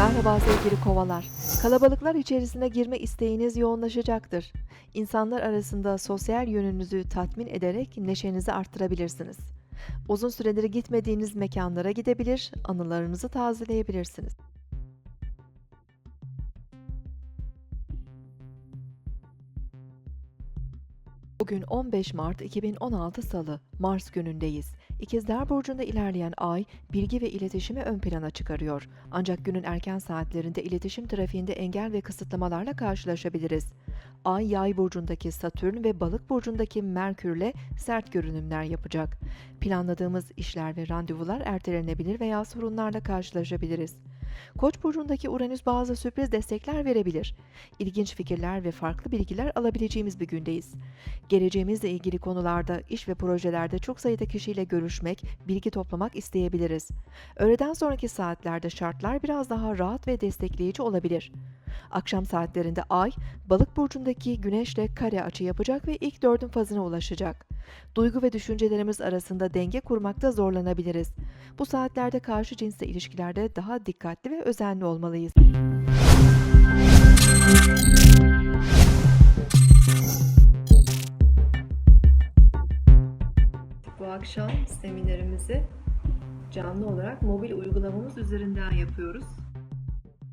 Merhaba sevgili kovalar. Kalabalıklar içerisine girme isteğiniz yoğunlaşacaktır. İnsanlar arasında sosyal yönünüzü tatmin ederek neşenizi arttırabilirsiniz. Uzun süredir gitmediğiniz mekanlara gidebilir, anılarınızı tazeleyebilirsiniz. Bugün 15 Mart 2016 Salı, Mars günündeyiz. İkizler Burcu'nda ilerleyen ay, bilgi ve iletişimi ön plana çıkarıyor. Ancak günün erken saatlerinde iletişim trafiğinde engel ve kısıtlamalarla karşılaşabiliriz. Ay, Yay burcundaki Satürn ve Balık burcundaki Merkürle sert görünümler yapacak. Planladığımız işler ve randevular ertelenebilir veya sorunlarla karşılaşabiliriz. Koç burcundaki Uranüs bazı sürpriz destekler verebilir. İlginç fikirler ve farklı bilgiler alabileceğimiz bir gündeyiz. Geleceğimizle ilgili konularda, iş ve projelerde çok sayıda kişiyle görüşmek, bilgi toplamak isteyebiliriz. Öğleden sonraki saatlerde şartlar biraz daha rahat ve destekleyici olabilir. Akşam saatlerinde Ay, Balık burcundaki Güneş'le kare açı yapacak ve ilk dördün fazına ulaşacak. Duygu ve düşüncelerimiz arasında denge kurmakta zorlanabiliriz. Bu saatlerde karşı cinsle ilişkilerde daha dikkatli ve özenli olmalıyız. Bu akşam seminerimizi canlı olarak mobil uygulamamız üzerinden yapıyoruz.